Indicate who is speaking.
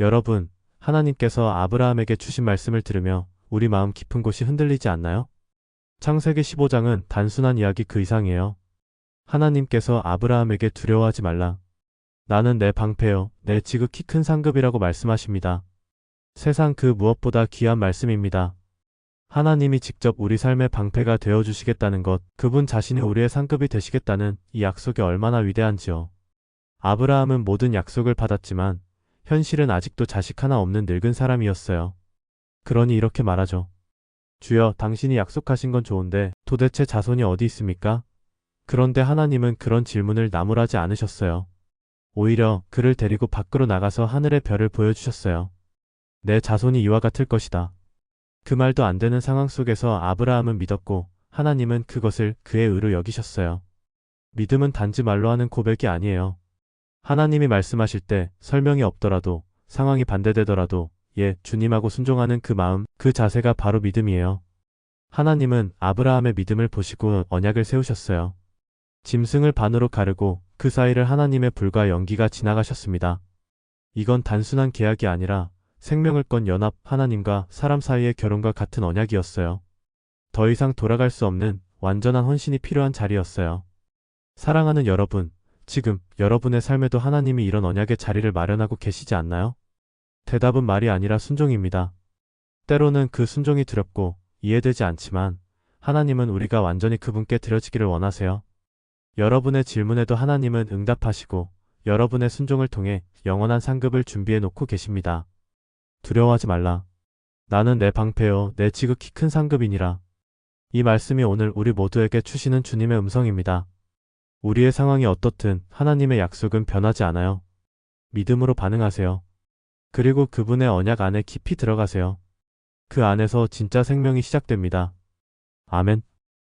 Speaker 1: 여러분, 하나님께서 아브라함에게 주신 말씀을 들으며 우리 마음 깊은 곳이 흔들리지 않나요? 창세기 15장은 단순한 이야기 그 이상이에요. 하나님께서 아브라함에게 두려워하지 말라. 나는 내 방패요, 내 지극히 큰 상급이라고 말씀하십니다. 세상 그 무엇보다 귀한 말씀입니다. 하나님이 직접 우리 삶의 방패가 되어 주시겠다는 것, 그분 자신이 우리의 상급이 되시겠다는 이 약속이 얼마나 위대한지요. 아브라함은 모든 약속을 받았지만 현실은 아직도 자식 하나 없는 늙은 사람이었어요. 그러니 이렇게 말하죠. 주여, 당신이 약속하신 건 좋은데 도대체 자손이 어디 있습니까? 그런데 하나님은 그런 질문을 나무라지 않으셨어요. 오히려 그를 데리고 밖으로 나가서 하늘의 별을 보여주셨어요. 내 자손이 이와 같을 것이다. 그 말도 안 되는 상황 속에서 아브라함은 믿었고 하나님은 그것을 그의 의로 여기셨어요. 믿음은 단지 말로 하는 고백이 아니에요. 하나님이 말씀하실 때 설명이 없더라도 상황이 반대되더라도 예, 주님하고 순종하는 그 마음, 그 자세가 바로 믿음이에요. 하나님은 아브라함의 믿음을 보시고 언약을 세우셨어요. 짐승을 반으로 가르고 그 사이를 하나님의 불과 연기가 지나가셨습니다. 이건 단순한 계약이 아니라 생명을 건 연합 하나님과 사람 사이의 결혼과 같은 언약이었어요. 더 이상 돌아갈 수 없는 완전한 헌신이 필요한 자리였어요. 사랑하는 여러분, 지금 여러분의 삶에도 하나님이 이런 언약의 자리를 마련하고 계시지 않나요? 대답은 말이 아니라 순종입니다. 때로는 그 순종이 두렵고 이해되지 않지만 하나님은 우리가 완전히 그분께 드려지기를 원하세요. 여러분의 질문에도 하나님은 응답하시고 여러분의 순종을 통해 영원한 상급을 준비해 놓고 계십니다. 두려워하지 말라. 나는 내 방패요, 내 지극히 큰 상급이니라. 이 말씀이 오늘 우리 모두에게 주시는 주님의 음성입니다. 우리의 상황이 어떻든 하나님의 약속은 변하지 않아요. 믿음으로 반응하세요. 그리고 그분의 언약 안에 깊이 들어가세요. 그 안에서 진짜 생명이 시작됩니다. 아멘.